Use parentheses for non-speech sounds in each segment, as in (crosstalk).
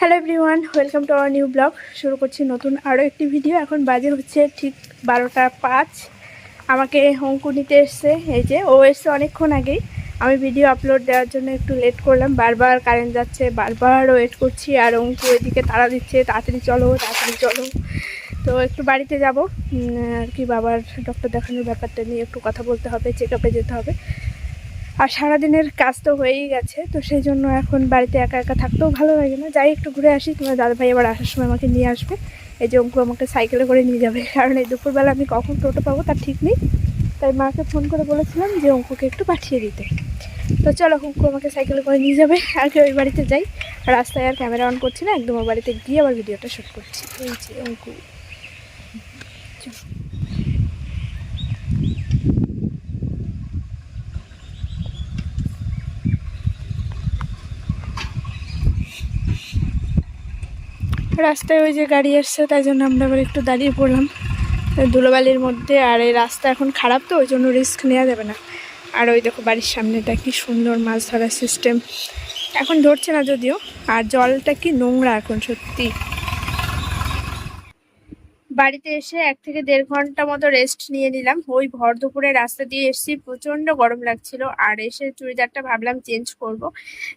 Hello everyone welcome to our new blog শুরু করছি নতুন আরও একটি ভিডিও এখন বাজে হচ্ছে ঠিক বারোটা পাঁচ। আমাকে অঙ্কু নিতে এসছে। এই যে, ও এসছে অনেকক্ষণ আগেই। আমি ভিডিও আপলোড দেওয়ার জন্য একটু লেট করলাম। বারবার কারেন্ট যাচ্ছে, বারবার ওয়েট করছি, আর অঙ্কু এদিকে তাড়া দিচ্ছে। তাড়াতাড়ি চলো তাড়াতাড়ি চলো। তো একটু বাড়িতে যাব। আর কি বাবার ডক্টর দেখানোর ব্যাপারটা নিয়ে একটু কথা বলতে হবে চেক আপে যেতে হবে। আর সারাদিনের কাজ তো হয়েই গেছে, তো সেই জন্য এখন বাড়িতে একা একা থাকতেও ভালো লাগে না। যাই একটু ঘুরে আসি, তোমার দাদাভাই আবার আসার সময় আমাকে নিয়ে আসবে। এই যে অঙ্কু আমাকে সাইকেলে করে নিয়ে যাবে, (laughs) কারণ এই দুপুরবেলা আমি কখন টোটো পাবো তার ঠিক নেই। তাই মাকে ফোন করে বলেছিলাম যে অঙ্কুকে একটু পাঠিয়ে দিতে। তো চলো, অঙ্কু আমাকে সাইকেলে করে নিয়ে যাবে, (laughs) আগে ওই বাড়িতে যাই। রাস্তায় আর ক্যামেরা অন করছি না, একদম ওই বাড়িতে গিয়ে আবার ভিডিওটা শ্যুট করছি। এই যে অঙ্কু চলো। রাস্তায় ওই যে গাড়ি আসছে, তাই জন্য আমরা আবার একটু দাঁড়িয়ে পড়লাম। ধুলোবালির মধ্যে, আর এই রাস্তা এখন খারাপ তো, ওই জন্য রিস্ক নেওয়া যাবে না। আর ওই দেখো বাড়ির সামনেটা কি সুন্দর মাছ ধরার সিস্টেম এখন ধরছে না যদিও, আর জলটা কি নোংরা এখন সত্যি। বাড়িতে এসে এক থেকে দেড় ঘণ্টা মতো রেস্ট নিয়ে নিলাম। ওই ভর দুপুরে রাস্তা দিয়ে এসেছি প্রচণ্ড গরম লাগছিল। আর এসে চুড়িদারটা ভাবলাম চেঞ্জ করব।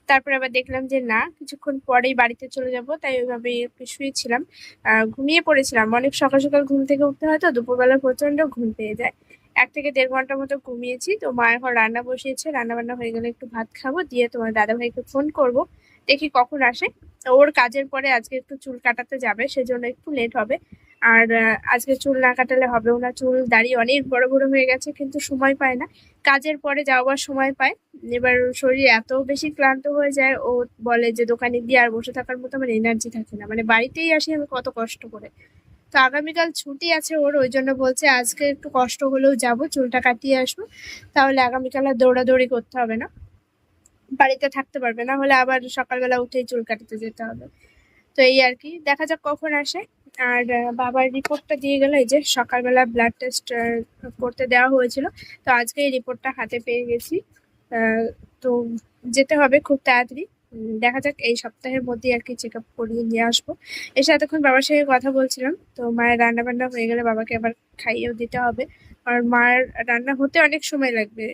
তারপরে আবার দেখলাম যে না, কিছুক্ষণ পরেই বাড়িতে চলে যাব, তাই ওইভাবে শুয়েছিলাম ঘুমিয়ে পড়েছিলাম। অনেক সকাল সকাল ঘুম থেকে উঠতে হয় তো, দুপুরবেলা প্রচণ্ড ঘুম পেয়ে যায়। এক থেকে দেড় ঘণ্টা মতো ঘুমিয়েছি। তো মা এখন রান্না বসিয়েছে। রান্না বান্না হয়ে গেলে একটু ভাত খাব, দিয়ে তোমার দাদা ভাইকে ফোন করব। দেখি কখন আসে। ওর কাজের পরে আজকে একটু চুল কাটাতে যাবে, সেজন্য একটু লেট হবে। আর আজকে চুল না কাটালে হবেও না। চুল দাড়ি অনেক বড় বড় হয়ে গেছে, কিন্তু সময় পায় না। কাজের পরে যাওয়ার সময় পায়। এবার শরীর এত বেশি ক্লান্ত হয়ে যায়, ও বলে যে দোকানে গিয়ে আর বসে থাকার মতো আমার এনার্জি থাকে না। মানে বাড়িতেই আসি আমি কত কষ্ট করে। তো আগামীকাল ছুটি আছে ওর, ওই জন্য বলছে আজকে একটু কষ্ট হলেও যাব, চুলটা কাটিয়ে আসব। তাহলে আগামীকাল আর দৌড়াদৌড়ি করতে হবে না। বাড়িতে থাকতে পারবে, না হলে আবার সকালবেলা উঠেই চুল কাটাতে যেতে হবে। তো এই আর কি, দেখা যাক কখন আসে। আর বাবার রিপোর্টটা দিয়ে গেল এই যে সকালবেলা ব্লাড টেস্ট করতে দেওয়া হয়েছিল। তো আজকে এই রিপোর্টটা হাতে পেয়ে গেছি। তো যেতে হবে খুব তাড়াতাড়ি। দেখা যাক, এই সপ্তাহের মধ্যেই আর কি চেক আপ করিয়ে নিয়ে আসব। এসে এতক্ষণ বাবার সঙ্গে কথা বলছিলাম। তো মায়ের রান্না বান্না হয়ে গেলে বাবাকে আবার খাইয়েও দিতে হবে। আর মার রান্না হতে অনেক সময় লাগবে।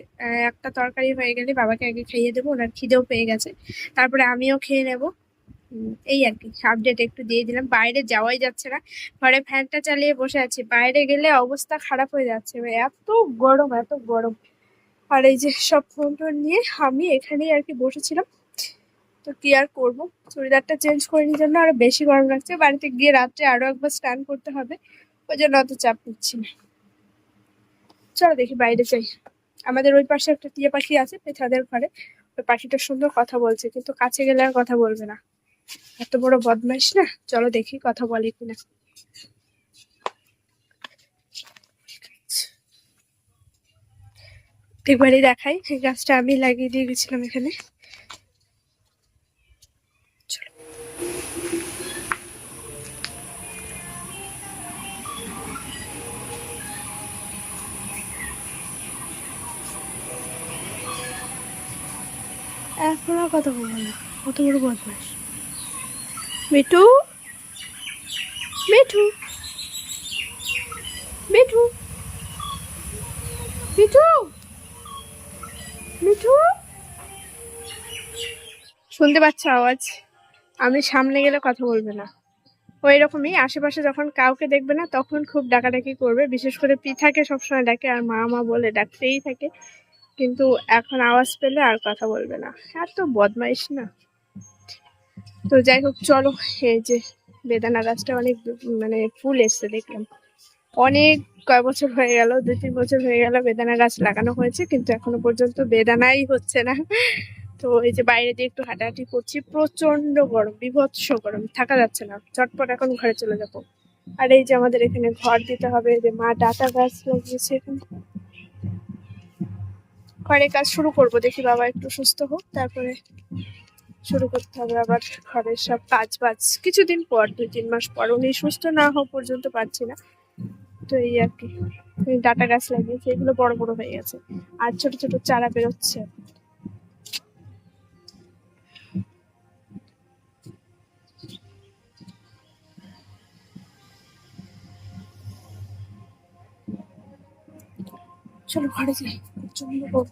একটা তরকারি হয়ে গেলে বাবাকে আগে খাইয়ে দেবো। ওনার খিদেও পেয়ে গেছে। তারপরে আমিও খেয়ে নেব। এই আর কি আপডেট একটু দিয়ে দিলাম। বাইরে যাওয়াই যাচ্ছে না। ঘরে ফ্যানটা চালিয়ে বসে আছি। বাইরে গেলে অবস্থা খারাপ হয়ে যাচ্ছে এত গরম এত গরম। আর এই যে সব ফোন টোন নিয়ে আমি এখানেই আর কি বসেছিলাম। তো কি আর করব? চুড়িদারটা চেঞ্জ করে নিয়ে জন্য আরও বেশি গরম লাগছে। বাড়িতে গিয়ে রাত্রে আরও একবার স্নান করতে হবে। ওই জন্য অত চাপ নিচ্ছি না। চলো দেখি বাইরে যাই। আমাদের ওই পাশে একটা টিয়া পাখি আছে পেছাদের ঘরে। ওই পাখিটা সুন্দর কথা বলছে, কিন্তু কাছে গেলে আর কথা বলবে না। এত বড় বদমাইশ না? চলো দেখি কথা বলে কিনা। একবারই দেখাই, গাছটা আমি লাগিয়ে দিয়ে গেছিলাম এখানে। এখন আর কথা বলব না। কত বড় বদমাইশ। মিঠু? মিঠু? মিঠু? মিঠু? মিঠু? শুনতে পাচ্ছ আওয়াজ? আমি সামনে গেলে কথা বলবে না। ওই রকমই আশেপাশে যখন কাউকে দেখবে না, তখন খুব ডাকাডাকি করবে। বিশেষ করে পিঠাকে সবসময় ডাকে আর মা মা বলে ডাকতেই থাকে। কিন্তু এখন আওয়াজ পেলে আর কথা বলবে না। এত বদমাইশ না। তো যাই হোক চলো, এই যে বেদানা গাছটা অনেক মানে ফুল এসছে, দেখলাম। অনেক কয় বছর হয়ে গেল দু তিন বছর হয়ে গেল বেদানা গাছ লাগানো হয়েছে, কিন্তু এখনও পর্যন্ত বেদানাই হচ্ছে না। তো এই যে বাইরে দিয়ে একটু হাঁটাহাঁটি করছি প্রচণ্ড গরম, বিভৎস গরম, থাকা যাচ্ছে না। চটপট এখন ঘরে চলে যাব। আর এই যে আমাদের এখানে ঘর দিতে হবে যে মা ডাটা গাছ লাগিয়েছে এখানে। ঘরে কাজ শুরু করব, দেখি বাবা একটু সুস্থ হোক, তারপরে শুরু করতে হবে আবার ঘরের সব কাজ বাজ। কিছুদিন পর, দুই, তিন মাস পর। উনি সুস্থ না হওয়া পর্যন্ত পারছি না। তো এই আর কি। ডাটা গাছ লাগিয়েছে, এগুলো বড় বড় হয়ে গেছে। আর ছোট ছোট চারা বেরোচ্ছে। চলো ঘরে যাই। চলো।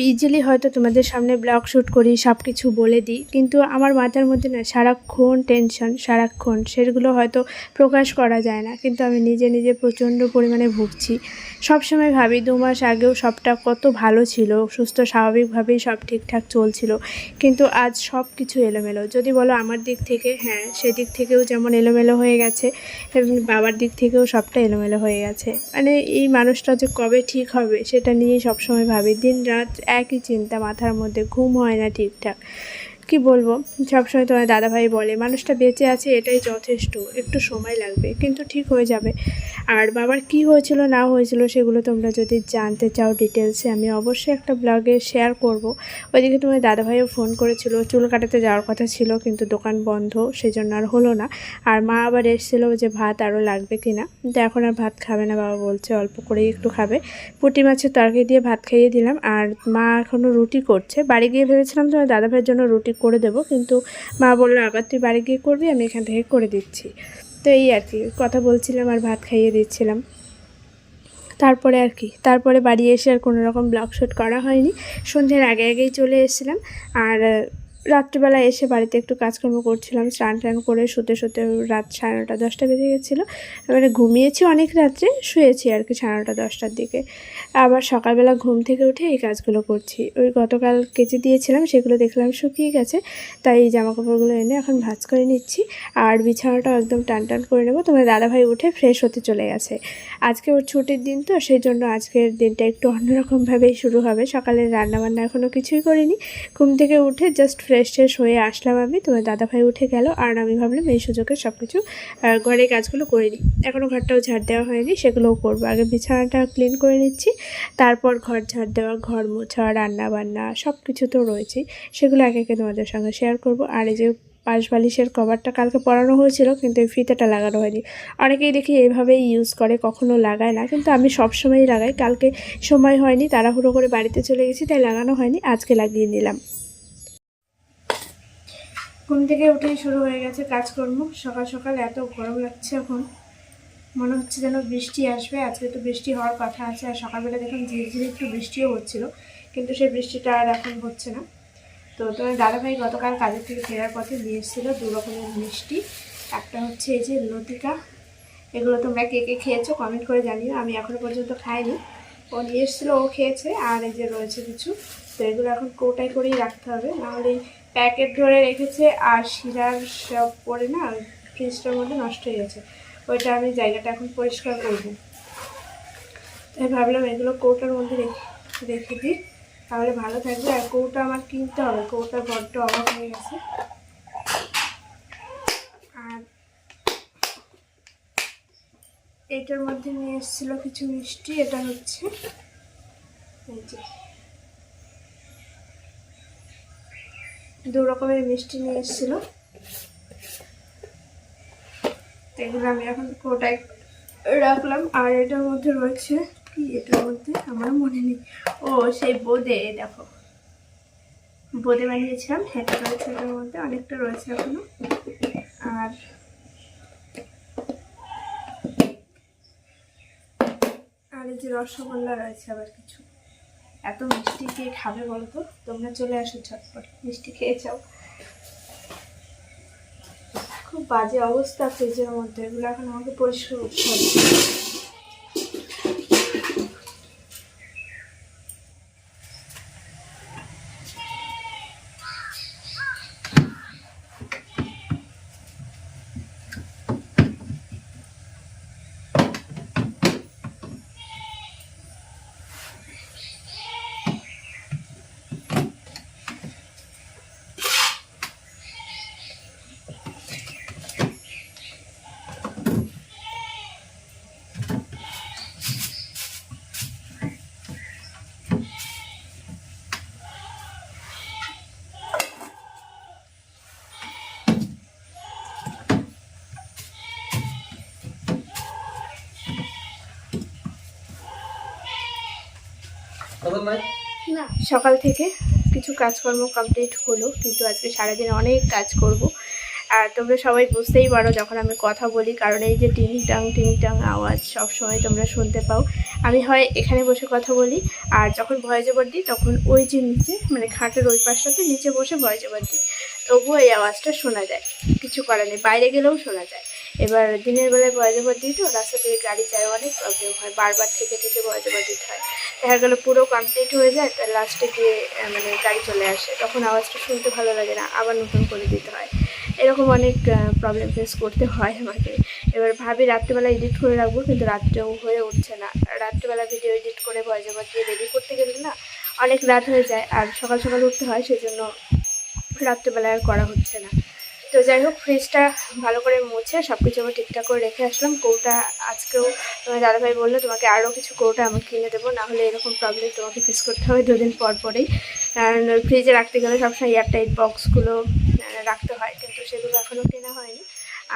ইজিলি হয়তো তোমাদের সামনে ব্লগ শ্যুট করি সব কিছু বলে দিই। কিন্তু আমার মাথার মধ্যে না, সারাক্ষণ টেনশন সারাক্ষণ। সেগুলো হয়তো প্রকাশ করা যায় না। কিন্তু আমি নিজে নিজে প্রচণ্ড পরিমাণে ভুগছি। সবসময় ভাবি, দু মাস আগেও সবটা কত ভালো ছিল, সুস্থ, স্বাভাবিকভাবেই সব ঠিকঠাক চলছিল। কিন্তু আজ সব কিছু এলোমেলো। যদি বলো আমার দিক থেকে হ্যাঁ সেদিক থেকেও যেমন এলোমেলো হয়ে গেছে বাবার দিক থেকেও সবটা এলোমেলো হয়ে গেছে। মানে এই মানুষটা যে কবে ঠিক হবে, সেটা নিয়েই সবসময় ভাবি। দিন রাত একই চিন্তা মাথার মধ্যে ঘুম হয় না ঠিকঠাক। কি বলব? সবসময় তোমার দাদাভাই বলে, মানুষটা বেঁচে আছে, এটাই যথেষ্ট। একটু সময় লাগবে, কিন্তু ঠিক হয়ে যাবে। আর বাবার কি হয়েছিল, না হয়েছিল, সেগুলো তোমরা যদি জানতে চাও ডিটেলসে আমি অবশ্যই একটা ব্লগে শেয়ার করব। ওইদিকে তোমার দাদাভাইও ফোন করেছিল, চুল কাটাতে যাওয়ার কথা ছিল, কিন্তু দোকান বন্ধ সেই জন্য আর হলো না। আর মা আবার এসেছিল যে ভাত আরও লাগবে কি না এখন আর ভাত খাবে না, বাবা বলছে অল্প করেই একটু খাবে। পুঁটি মাছের তরকারি দিয়ে ভাত খাইয়ে দিলাম। আর মা এখনও রুটি করছে। বাড়ি গিয়ে ভেবেছিলাম তোমার দাদাভাইয়ের জন্য রুটি করে দেব, কিন্তু মা বলল, আবার তুই বাড়ি গিয়ে করবি, আমি এখান থেকে করে দিচ্ছি। তো এই আর কি, কথা বলছিলাম আর ভাত খাইয়ে দিচ্ছিলাম। তারপরে আর কি, তারপরে বাড়ি এসে আর কোনো রকম ব্লগ শ্যুট করা হয়নি। সন্ধ্যের আগে আগেই চলে এসেছিলাম, আর রাত্রিবেলা এসে বাড়িতে একটু কাজকর্ম করছিলাম, স্নান টান করে শুতে শুতে রাত সাড়ে নটা দশটা বেজে গেছিল। মানে ঘুমিয়েছি অনেক রাত্রে, শুয়েছি আর কি সাড়ে নটা দশটার দিকে। আবার সকালবেলা ঘুম থেকে উঠে এই কাজগুলো করছি। ওই গতকাল কেচে দিয়েছিলাম, সেগুলো দেখলাম শুকিয়ে গেছে, তাই এই জামা কাপড়গুলো এনে এখন ভাঁজ করে নিচ্ছি। আর বিছানাটাও একদম টান টান করে নেব। তোমার দাদাভাই উঠে ফ্রেশ হতে চলে গেছে। আজকে ওর ছুটির দিন তো, সেই জন্য আজকের দিনটা একটু অন্যরকমভাবেই শুরু হবে। সকালে রান্নাবান্না এখনও কিছুই করিনি। ঘুম থেকে উঠে জাস্ট ফ্রেশ ট্রেশ হয়ে আসলাম আমি। তোমার দাদাভাই উঠে গেল আর আমি ভাবলাম এই সুযোগে সব কিছু ঘরের কাজগুলো করে নিই। এখনও ঘরটাও ঝাড় দেওয়া হয়নি, সেগুলোও করব। আগে বিছানাটা ক্লিন করে নিচ্ছি, তারপর ঘর ঝাড় দেওয়া, ঘর মোছা রান্না বান্না সব কিছু তো রয়েছেই। সেগুলো একে একে তোমাদের সঙ্গে শেয়ার করব। আর এই যে পাশ বালিশের কভারটা কালকে পরানো হয়েছিল, কিন্তু এই ফিতেটা লাগানো হয়নি। অনেকেই দেখি এইভাবেই ইউজ করে, কখনো লাগায় না, কিন্তু আমি সব সময়ই লাগাই। কালকে সময় হয়নি, তাড়াহুড়ো করে বাড়িতে চলে গেছি, তাই লাগানো হয়নি, আজকে লাগিয়ে নিলাম। ঘুম থেকে উঠেই শুরু হয়ে গেছে কাজকর্ম। সকাল সকাল এত গরম লাগছে এখন। মনে হচ্ছে যেন বৃষ্টি আসবে। আজকে তো বৃষ্টি হওয়ার কথা আছে। আর সকালবেলা দেখুন ঝিরঝিরে একটু বৃষ্টিও হচ্ছিল। কিন্তু সেই বৃষ্টিটা আর এখন হচ্ছে না। তো তোমার দাদাভাই গতকাল কাজের থেকে ফেরার পথে নিয়ে এসেছিল দু রকমের মিষ্টি। একটা হচ্ছে এই যে লতিকা। এগুলো তোমরা কে কে খেয়েছো কমেন্ট করে জানিও। আমি এখনও পর্যন্ত খাইনি। ও নিয়ে এসেছিল, ও খেয়েছে। আর এই যে রয়েছে কিছু। তো এগুলো এখন কৌটায় করেই রাখতে হবে। নাহলে প্যাকেট ধরে রেখেছে আর শিরার সব পরে না ফ্রিজটার মধ্যে নষ্ট হয়ে গেছে। ওইটা আমি জায়গাটা এখন পরিষ্কার করব। তাই ভাবলাম এগুলো কৌটার মধ্যে রেখে রেখে দিই। তাহলে ভালো থাকবে। আর কৌটা আমার কিনতে হবে। কৌটা বড্ড অভাব হয়ে গেছে। আর এটার মধ্যে নিয়ে এসেছিল কিছু মিষ্টি। এটা হচ্ছে এই যে দু রকমের মিষ্টি নিয়ে এসেছিল। এগুলো আমি এখন কোটায় রাখলাম। আর এটার মধ্যে রয়েছে, কি এটার মধ্যে? আমার মনে নেই। ও, সেই বোঁদে দেখো। বোঁদে বানিয়েছিলাম এটা রয়েছে এটার মধ্যে, অনেকটা রয়েছে এখনও। আর আর এই যে রসগোল্লা রয়েছে আবার কিছু। এত মিষ্টি কে খাবে বলতো? তোমরা চলে আসো ঝটপট, মিষ্টি খেয়ে যাও। খুব বাজে অবস্থা ফ্রিজের মধ্যে, এগুলো এখন আমাকে পরিষ্কার করতে হবে। না। সকাল থেকে কিছু কাজকর্ম কমপ্লিট হলো কিন্তু আজকে সারাদিন অনেক কাজ করব। আর তোমরা সবাই বুঝতেই পারো যখন আমি কথা বলি কারণ এই যে টিং টাং টিং টাং আওয়াজ সব সময় তোমরা শুনতে পাও। আমি হয় এখানে বসে কথা বলি আর যখন ভয়েস ওভার দিই তখন ওই যে নিচে মানে খাটের ওই পাশটাতে নিচে বসে ভয়েস ওভার দিই। তবুও এই আওয়াজটা শোনা যায় কিছু করার নেই বাইরে গেলেও শোনা যায়। এবার দিনের বেলায় ভয়েস ওভার দিই রাস্তা দিয়ে গাড়ি যায় অনেক প্রবলেম হয়, বারবার থেকে থেকে ভয়েস ওভার দিতে হয়। দেখা গেলো পুরো কমপ্লিট হয়ে যায়, তার লাস্টে গিয়ে মানে গাড়ি চলে আসে। তখন আওয়াজটা শুনতে ভালো লাগে না, আবার নতুন করে দিতে হয়। এরকম অনেক প্রবলেম ফেস করতে হয় আমাকে। এবার ভাবি রাত্রেবেলা এডিট করে রাখব, কিন্তু রাত্রেও হয়ে উঠছে না। রাত্রেবেলা ভিডিও এডিট করে ভয়েস ওভার দিয়ে রেডি করতে গেলে না, অনেক রাত হয়ে যায়, আর সকাল সকাল উঠতে হয়, সেজন্য রাত্রেবেলা আর করা হচ্ছে না। তো যাই হোক ফ্রিজটা ভালো করে মুছে সব কিছু আমি ঠিকঠাক করে রেখে আসলাম। কৌটা আজকেও তোমার দাদাভাই বলল, তোমাকে আরও কিছু কৌটা আমি কিনে দেবো নাহলে এরকম প্রবলেম তোমাকে ফেস করতে হবে দুদিন পর পরেই। কারণ ফ্রিজে রাখতে গেলে সবসময় এয়ারটাইট বক্সগুলো রাখতে হয়, কিন্তু সেগুলো এখনও কেনা হয়নি।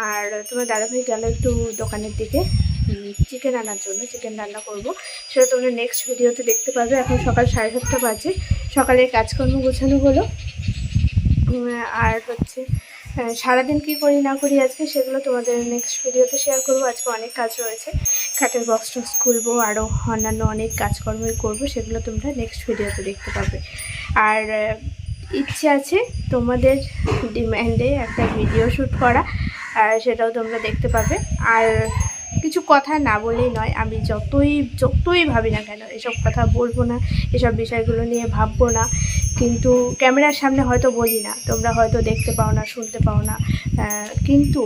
আর তোমার দাদাভাই গেল একটু দোকানের দিকে চিকেন আনার জন্য চিকেন রান্না করব। সেটা তোমরা নেক্সট ভিডিওতে দেখতে পাবে। এখন সকাল সাড়ে সাতটা বাজে। সকালে কাজকর্ম গোছানো হলো। আর হচ্ছে সারাদিন কি করি না করি আজকে সেগুলো তোমাদের নেক্সট ভিডিওতে শেয়ার করব। আজকে অনেক কাজ রয়েছে। খাটের বক্স টক্স খুলবো আরও অন্যান্য অনেক কাজকর্মই করব, সেগুলো তোমরা নেক্সট ভিডিওতে দেখতে পাবে। আর ইচ্ছে আছে তোমাদের ডিম্যান্ডে একটা ভিডিও শ্যুট করা সেটাও তোমরা দেখতে পাবে। আর কিছু কথা না বলেই নয়, আমি যতই যতই ভাবি না কেন এসব কথা বলব না, এসব বিষয়গুলো নিয়ে ভাববো না। কিন্তু ক্যামেরার সামনে হয়তো বলি না, তোমরা হয়তো দেখতে পাও না, শুনতে পাও না। কিন্তু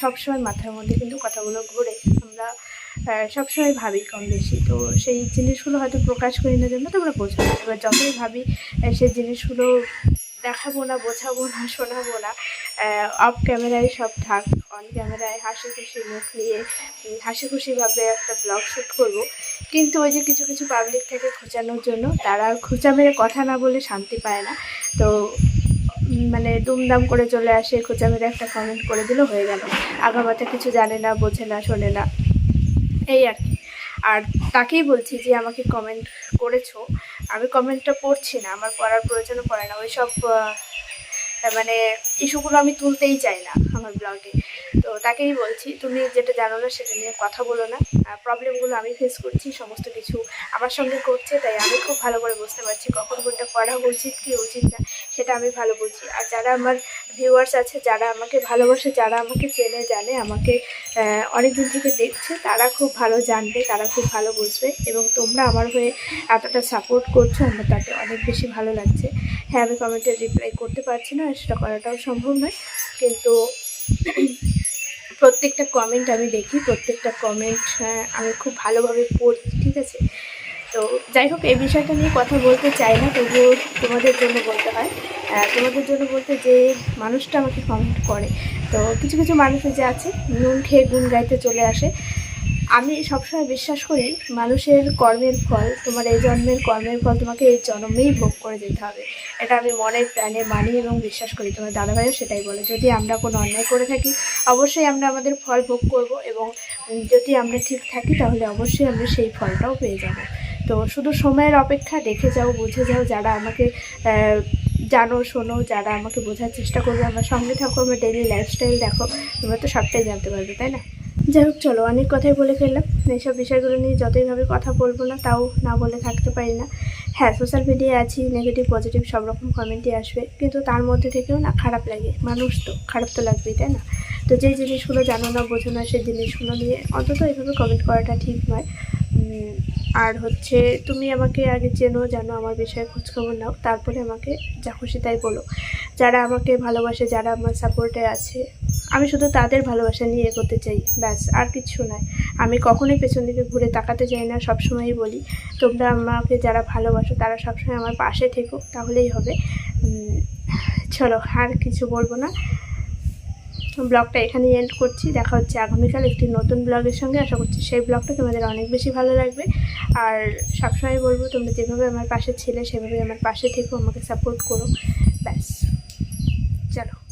সবসময় মাথার মধ্যে কিন্তু কথাগুলো ঘুরে। আমরা সবসময় ভাবি কম বেশি। তো সেই জিনিসগুলো হয়তো প্রকাশ করি না জন্য তোমরা বোঝো এবার যতই ভাবি সেই জিনিসগুলো দেখাবো না, বোঝাবো না, শোনাবো না। অফ ক্যামেরায় সব থাক অন ক্যামেরায় হাসি খুশি মুখ নিয়ে হাসি খুশিভাবে একটা ব্লগ শ্যুট করব। কিন্তু ওই যে কিছু কিছু পাবলিক থেকে খোঁচানোর জন্য, তারা খোঁচা মেরে কথা না বলে শান্তি পায় না। তো মানে দুমদাম করে চলে আসে, খোঁচা মেরে একটা কমেন্ট করে দিল, হয়ে গেল। আগামাথা কিছু জানে না, বোঝে না, শোনে না। এই আর কি। আর তাকেই বলছি যে, আমাকে কমেন্ট করেছ। আমি কমেন্টটা পড়ছি না, আমার পড়ার প্রয়োজনও পড়ে না। ওই সব মানে ইস্যুগুলো আমি তুলতেই চাই না আমার ব্লগে তো তাকেই বলছি, তুমি যেটা জানো না সেটা নিয়ে কথা বলো না। প্রবলেমগুলো আমি ফেস করছি, সমস্ত কিছু আমার সঙ্গে করছে তাই আমি খুব ভালো করে বুঝতে পারছি কখন কোনটা পড়া উচিত, কি উচিত না, সেটা আমি ভালো বুঝি। আর যারা আমার ভিউয়ার্স আছে যারা আমাকে ভালোবাসে, যারা আমাকে চেনে, জানে, আমাকে অনেক দিন থেকে দেখছে, তারা খুব ভালো জানবে, তারা খুব ভালো বুঝবে এবং তোমরা আমার হয়ে এতটা সাপোর্ট করছ, আমার তাতে অনেক বেশি ভালো লাগছে। হ্যাঁ আমি কমেন্টে রিপ্লাই করতে পারছি না, সেটা করাটাও সম্ভব নয়, কিন্তু প্রত্যেকটা কমেন্ট আমি দেখি, প্রত্যেকটা কমেন্ট আমি খুব ভালোভাবে পড়ি, ঠিক আছে? তো যাই হোক, এই বিষয়টা নিয়ে কথা বলতে চাই না, তবুও তোমাদের জন্য বলতে হয়। তোমাদের জন্য বলতে যে মানুষটা আমাকে কমেন্ট করে। তো কিছু কিছু মানুষ যে আছে, নুন খেয়ে গুণ গাইতে চলে আসে। আমি সবসময় বিশ্বাস করি, মানুষের কর্মের ফল, তোমার এই জন্মের কর্মের ফল তোমাকে এই জন্মেই ভোগ করে যেতে হবে। এটা আমি মনের প্রাণে মানি এবং বিশ্বাস করি, তোমার দাদাভাইও সেটাই বলে। যদি আমরা কোনো অন্যায় করে থাকি, অবশ্যই আমরা আমাদের ফল ভোগ করব এবং যদি আমরা ঠিক থাকি, তাহলে অবশ্যই আমরা সেই ফলটাও পেয়ে যাব। তো শুধু সময়ের অপেক্ষা, দেখে যাও, বুঝে যাও যারা আমাকে জানো, শোনো, যারা আমাকে বোঝার চেষ্টা করবে, আমার সঙ্গে থাকো, আমার ডেইলি লাইফস্টাইল দেখো, তোমরা তো সবটাই জানতে পারবে, তাই না? যাই হোক, চলো, অনেক কথাই বলে ফেললাম। এইসব বিষয়গুলো নিয়ে যতই ভাবে কথা বলব না, তাও না বলে থাকতে পারি না। হ্যাঁ সোশ্যাল মিডিয়ায় আছি নেগেটিভ পজিটিভ সব রকম কমেন্টই আসবে, কিন্তু তার মধ্যে থেকেও না খারাপ লাগে, মানুষ তো, খারাপ তো লাগবেই, তাই না? তো যেই জিনিসগুলো জানো না, বোঝো না, সেই জিনিসগুলো নিয়ে অন্তত এইভাবে কমেন্ট করাটা ঠিক নয়। আর হচ্ছে তুমি আমাকে আগে চেনো, জানো, আমার বিষয়ে খোঁজখবর নাও, তারপরে আমাকে যা খুশি তাই বলো। যারা আমাকে ভালোবাসে, যারা আমার সাপোর্টে আছে, আমি শুধু তাদের ভালোবাসা নিয়ে এগোতে চাই, ব্যাস, আর কিছু নয়। আমি কখনোই পেছন দিকে ঘুরে তাকাতে চাই না, সবসময়ই বলি, তোমরা আমাকে যারা ভালোবাসো, তারা সবসময় আমার পাশে থেকো, তাহলেই হবে। চলো, আর কিছু বলব না। ব্লগটা এখানেই এন্ড করছি। দেখা হচ্ছে আগামীকাল একটি নতুন ব্লগের সঙ্গে। আশা করছি সেই ব্লগটা তোমাদের অনেক বেশি ভালো লাগবে। আর সবসময় বলব, তোমরা যেভাবে আমার পাশে ছিলে সেভাবে আমার পাশে থেকেও আমাকে সাপোর্ট করো। ব্যাস। চলো।